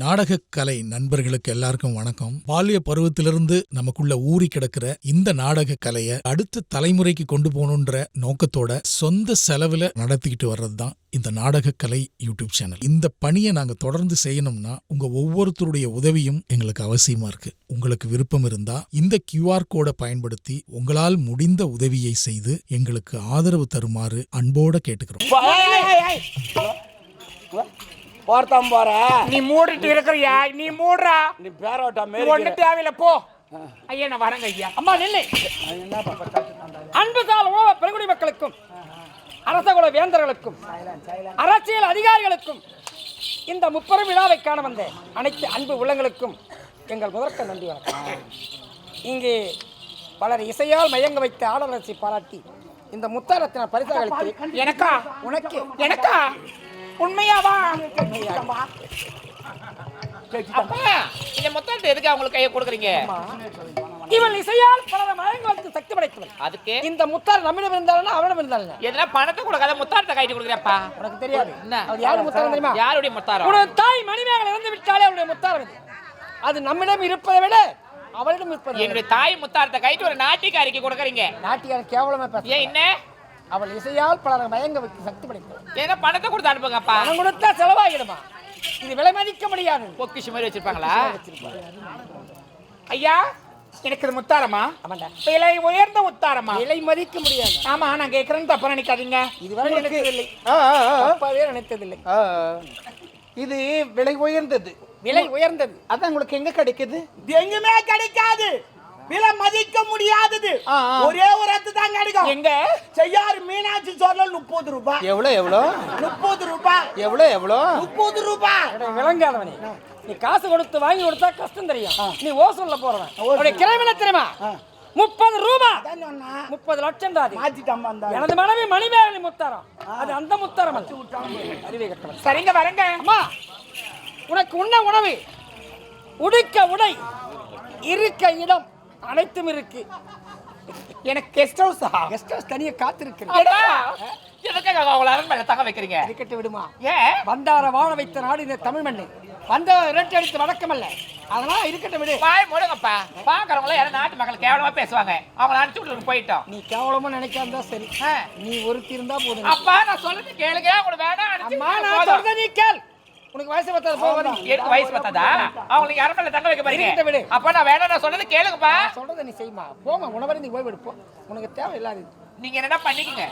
நாடகக்கலை நண்பர்களுக்கு எல்லாருக்கும் வணக்கம். பால்ய பருவத்திலிருந்து நமக்குள்ள ஊறி கிடக்கிற இந்த நாடக கலையை அடுத்த தலைமுறைக்கு கொண்டு போகணுன்ற நோக்கத்தோட சொந்த செலவுல நடத்திக்கிட்டு வர்றது தான் இந்த நாடகக்கலை யூடியூப் சேனல். இந்த பணியை நாங்க தொடர்ந்து செய்யணும்னா உங்க ஒவ்வொருத்தருடைய உதவியும் எங்களுக்கு அவசியமா இருக்கு. உங்களுக்கு விருப்பம் இருந்தா இந்த கியூஆர் கோடை பயன்படுத்தி உங்களால் முடிந்த உதவியை செய்து எங்களுக்கு ஆதரவு தருமாறு அன்போட கேட்டுக்கிறோம். ஒருத்தன் போற நீ மூடிட்டு இருக்கிறியா? நீ மூடுறா. நீ பேரோட்டா நீ மாரி ஒண்ணு தேவையில்ல போ. ஐயா நான் வரேங்க ஐயா. அம்மா நில்லு. என்ன பாப்பா கஷ்டம் அன்பு உலக பெருங்குடி மக்களுக்கும் அரசகுல வேந்தர்களுக்கும் அரசியல் அதிகாரிகளுக்கும் இந்த முப்பெரும் விழாவை காண வந்த அனைத்து அன்பு உள்ளங்களுக்கும் எங்கள் முதற்க நன்றி வணக்கம். இங்கு பலர் இசையால் மயங்க வைத்த ஆடலரசி பாராட்டி இந்த முத்தாரத்தின பரிசாக எனக்கா? உனக்கு. எனக்கா? உண்மையாவா? அப்பா இந்த மொத்தத்தை எதுக்கு அவங்களுக்கு கையை கொடுக்குறீங்க? இவள் இசையால் பலரை மயங்க வைத்து சக்தி படைத்தவள். அதுக்கு? இந்த முத்தார் நம்மிடம் இருந்தாலும் அவனிடம் இருந்தாலும் எதுனா பணத்தை கொடுக்காத முத்தாரத்தை கைட்டு கொடுக்குறப்பா உனக்கு தெரியாது. என்ன? அவர் யாரு முத்தாரம் தெரியுமா? யாருடைய முத்தாரம் உனது தாய் மணிமேகலை இறந்து விட்டாலே அவளுடைய முத்தாரம் இது அது நம்மிடம் இருப்பதை விட அவளிடம் இருப்பது என்னுடைய தாய் முத்தாரத்தை கைட்டு ஒரு நாட்டிக்காரிக்கு கொடுக்குறீங்க. நாட்டியார் கேவலமா பேச ஏன் என்ன? அவள் இசையால் பலரை மயங்க வைத்து சக்தி படைத்தவள் ஏன்னா பணத்தை கொடுத்து அனுப்புங்கப்பா. பணம் கொடுத்தா செலவாகிடுமா? இது விலை மதிக்க முடியாது. பொக்கிஷ் மாதிரி வச்சிருப்பாங்களா? ஐயா எனக்கு இது முத்தாரமா ஆமாண்டா. விலை உயர்ந்த முத்தாரமா விலை மதிக்க முடியாது. ஆமா நான் கேக்குறேன்னு தப்பா நினைக்காதீங்க. இதுவரை நினைத்ததில்லை. தப்பாவே நினைத்ததில்லை. இது விலை உயர்ந்தது. விலை உயர்ந்தது. அதான் உங்களுக்கு எங்க கிடைக்குது? எங்குமே கிடைக்காது. விலை மதிக்க முடியாதது. ஒரே ஒரு இடத்து தான் கிடைக்கும் எங்க? செய்யாறு மீனாட்சி சோழல் முப்பது ரூபாய் எவ்வளோ எவ்வளோ? முப்பது ரூபாய் எவ்வளோ எவ்வளோ? முப்பது ரூபாய் அட, விளங்காதவனே நீ காசு கொடுத்து வாங்கி கொடுத்தா கஷ்டம் தெரியும். நீ ஓசூர்ல போறவன். அவருடைய கிளம்பின தெரியுமா? முப்பது சொன்னா. முப்பது லட்சம் வந்தா எனது மனைவி மணிமேகலை முத்தாரம். அது அந்த முத்தாரம் அறிவை சரிங்க வரேங்க. அம்மா உனக்கு உண்ண உணவு உடுக்க உடை இருக்க இடம் அனைத்தும் இருக்கு. எனக்கு கெஸ்ட் ஹவுஸா கெஸ்ட் ஹவுஸ் தனியா காத்திருக்கு எதுக்காக அவங்கள அரண்மனை தங்க வைக்கிறீங்க? இருக்கட்டு விடுமா? ஏன் வந்தார வாழ வைத்த நாடு இந்த தமிழ் மண்ணு. வந்த இரட்டை அடித்து வழக்கம் அல்ல. அதனால இருக்கட்டும் விடு. வாய் மூடுங்கப்பா. பாக்குறவங்கள யாரும் நாட்டு மக்கள் கேவலமா பேசுவாங்க. அவங்கள அனுப்பிச்சு விட்டு போயிட்டோம். நீ கேவலமா நினைக்காம சரி. நீ ஒருத்தி இருந்தா போதும். அப்பா நான் சொல்றது கேளுங்க. உங்களுக்கு வேணாம் அம்மா நான். சொல்றத நீ கேள். உனக்கு வயசு பத்தாது போகாத எனக்கு வயசு பத்தாதா? அவங்களுக்கு அரண்மனை தங்க வைக்க. போறீங்க. அப்ப நான் வேணாம் நான் சொன்னது கேளுங்கப்பா. சொல்றத நீ செய்யுமா போமா உணவரை நீ ஓய்வு எடுப்போம் உனக்கு தேவை இல்லாது நீங்க என்னடா பண்ணிக்கங்க?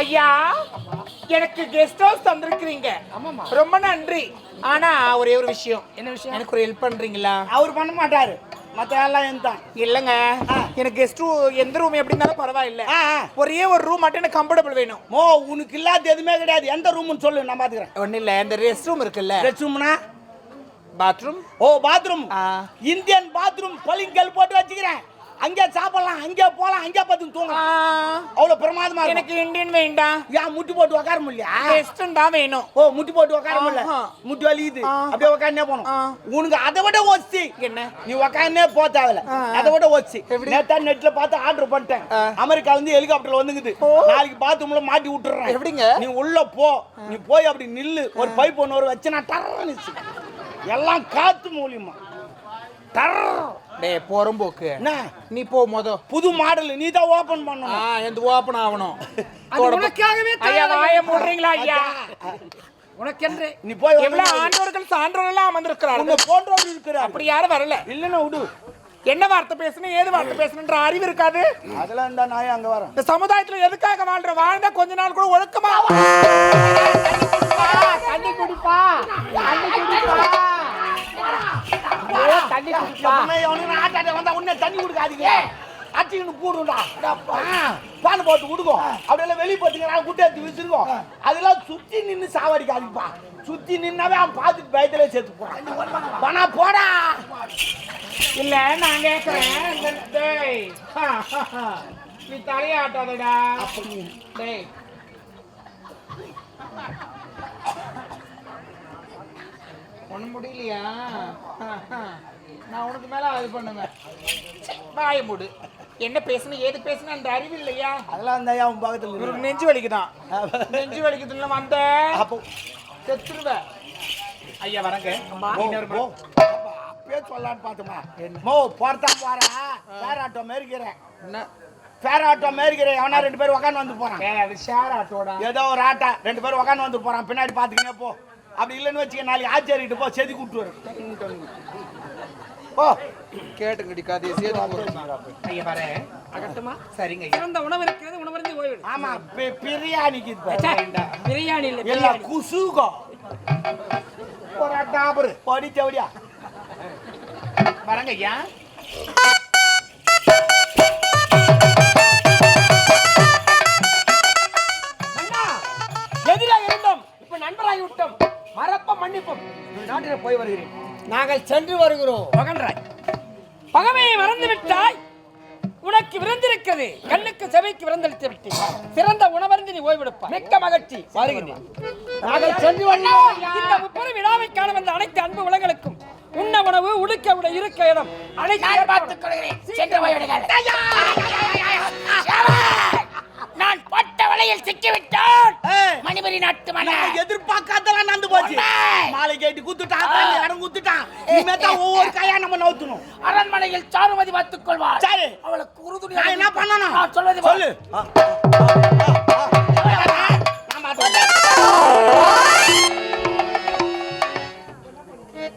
ஐயா எனக்கு கெஸ்ட் ஹவுஸ் தந்திருக்கிறீங்க. ஆமாம்மா. ரொம்ப நன்றி. ஆனா ஒரே ஒரு விஷயம். என்ன விஷயம்? எனக்கு ஒரு ஹெல்ப் பண்றீங்களா? அவர் பண்ண மாட்டாரு. மத்த எல்லாம் எந்த இல்லங்க. எனக்கு கெஸ்ட் எந்த ரூம் எப்படி இருந்தாலும் பரவாயில்ல. ஒரே ஒரு ரூம் மட்டும் எனக்கு கம்ஃபர்டபுள் வேணும். மோ உனக்கு இல்லாத எதுவுமே கிடையாது. எந்த ரூம்னு சொல்லு நான் பாத்துக்கிறேன். ஒண்ணு இல்ல இந்த ரெஸ்ட் ரூம் இருக்குல்ல. ரெஸ்ட் ரூம்னா பாத்ரூம் ஓ பாத்ரூம் ஆ. இந்தியன் பாத்ரூம் பளிங்கல் போட்டு வச்சுக்கிறேன். அங்கே சாப்பிடலாம் அங்கே போலாம் அங்கே பார்த்து தூங்கலாம். அவ்வளவு பிரமாதமா எனக்கு இந்தியன் வேண்டாம். ஏன் முட்டி போட்டு உட்கார முடியலையா? ரெஸ்ட் தான் வேணும். ஓ முட்டி போட்டு உட்கார முடியல. முட்டி வலிக்குது. ஆ. அப்படியே உட்காந்தே போகணும். உனக்கு அதை விட ஒசி என்ன? நீ உட்காந்தே போ தேவையில்ல. அதை விட ஒசி நேத்தா நெட்ல பார்த்து ஆர்டர் பண்ணிட்டேன். அமெரிக்கால இருந்து ஹெலிகாப்டர்ல வந்துங்குது நாளைக்கு பாத்ரூம்ல மாட்டி விட்டுறேன். எப்படிங்க? நீ உள்ள போ. நீ போய் அப்படி நில்லு. ஒரு பைப் ஒன்று ஒரு வச்சு நான் டர்ன்னு எல்லாம் காத்து மூலியமா. டர் டேய் போறம்போக்கு. என்ன? நீ போ மொத. புது மாடல் நீ தான் ஓபன் ஆ பண்ணணும் எந்த ஓபன் ஆகணும். அது உனக்காகவே ஐயா வாய மூடுறீங்களா ஐயா? உனக்கென்று. நீ போய் எவ்வளவு ஆண்டோர்கள் சான்றோர்கள் எல்லாம் அமர்ந்திருக்கிறார்கள்? உன்னை போன்றவர் இருக்கிறார் அப்படி யாரும் வரல. இல்லைன்னா விடு. என்ன வார்த்தை பேசணும் ஏது வார்த்தை பேசணுன்ற அறிவு இருக்காது? அதெல்லாம் இருந்தா நான் அங்க வரேன்? இந்த சமுதாயத்துல எதுக்காக வாழ்ற? வாழ்ந்தா கொஞ்ச நாள் கூட ஒழுக்கமா தண்ணி குடிப்பா. தண்ணி குடிப்பா ஏ, தண்ணி குடிப்பா எப்பவுமே எவனுக்கு ஆட்டாட்ட வந்தா தண்ணி கொடுக்காதீங்க. அச்சின்னு போடுண்டா பால் போட்டு கொடுக்கும் அப்படியெல்லாம் வெளியே போட்டுக்கிறா குட்டை எடுத்து வச்சிருக்கோம் அதெல்லாம் சுத்தி நின்னு சாவடிக்காதீங்கப்பா. சுத்தி நின்னாவே அவன் பார்த்துட்டு பயத்திலே சேர்த்து போறான். பணா போடா. இல்ல நான் டேய். நீ தலையாட்டாதடா. டேய். ஒண்ணு முடியலையா? நான் உனக்கு மேல அது பண்ணுவேன். வாய மூடு. என்ன பேசணும் ஏது பேசணும் அந்த அறிவு இல்லையா? அதெல்லாம் அந்த ஐயா உன் பக்கத்தில் இவருக்கு. நெஞ்சு வலிக்குதான். நெஞ்சு வலிக்குதுன்னு வந்த அப்போ செத்துருவேன் ஐயா வரங்க. அப்பயே சொல்லலான்னு பார்த்தோமா மோ போறதா போறேன் ஃபேர் ஆட்டோ மேரிக்கிறேன் என்ன? ஃபேர் ஆட்டோ மேரிக்கிறேன் எவனா ரெண்டு பேரும் உக்காந்து வந்து போறான். அது ஷேர் ஆட்டோடா ஏதோ ஒரு ஆட்டா. ரெண்டு பேரும் உக்காந்து வந்து போறான். பின்னாடி பாத்துக்கினே போ. அப்படி இல்லைன்னு வச்சுக்க நாளைக்கு ஆச்சரிக்கிட்டு போ செதி கூட்டு வரும். போ கேட்டுங்கடி கதையை சேர்த்து ஐயா வரேன் அகட்டுமா? சரிங்க சிறந்த உணவு இருக்கிறது உணவருந்து ஓய்வு ஆமா. பி- பிரியாணிக்கு இது பாரு. பிரியாணி இல்ல எல்லாம் பிரியாணி. குசுகோ. ஒரு டாபர் படி செவடியா வரங்க ஐயா. அண்ணா எதிராக இருந்தோம். இப்ப நண்பராகி விட்டோம். மறப்ப மன்னிப்போம். நாட்டில் போய் வருகிறேன். நாங்கள் சென்று வருகிறோம். மகன்ராய் பகமையை மறந்து விட்டாய் உனக்கு விருந்திருக்கிறது. கண்ணுக்கு செவைக்கு விருந்தளித்து விட்டேன். சிறந்த உணவருந்து நீ ஓய்வெடுப்பாய். மிக்க மகிழ்ச்சி. வருகின்றேன் நாங்கள் சென்று வருகிறோம். இந்த முப்பெரும் விழாவை காண வந்த அனைத்து அன்பு உலகளுக்கும் உண்ண உணவு உடுக்க உடை இருக்க இடம் அனைத்து. பார்த்துக் கொள்கிறேன். சென்று அரண்மனையில் சாருமதி பார்த்துக் கொள்வார் சரி. அவளுக்கு உறுதுணை என்ன பண்ணணும்? நான் சொல்வது சொல்லு.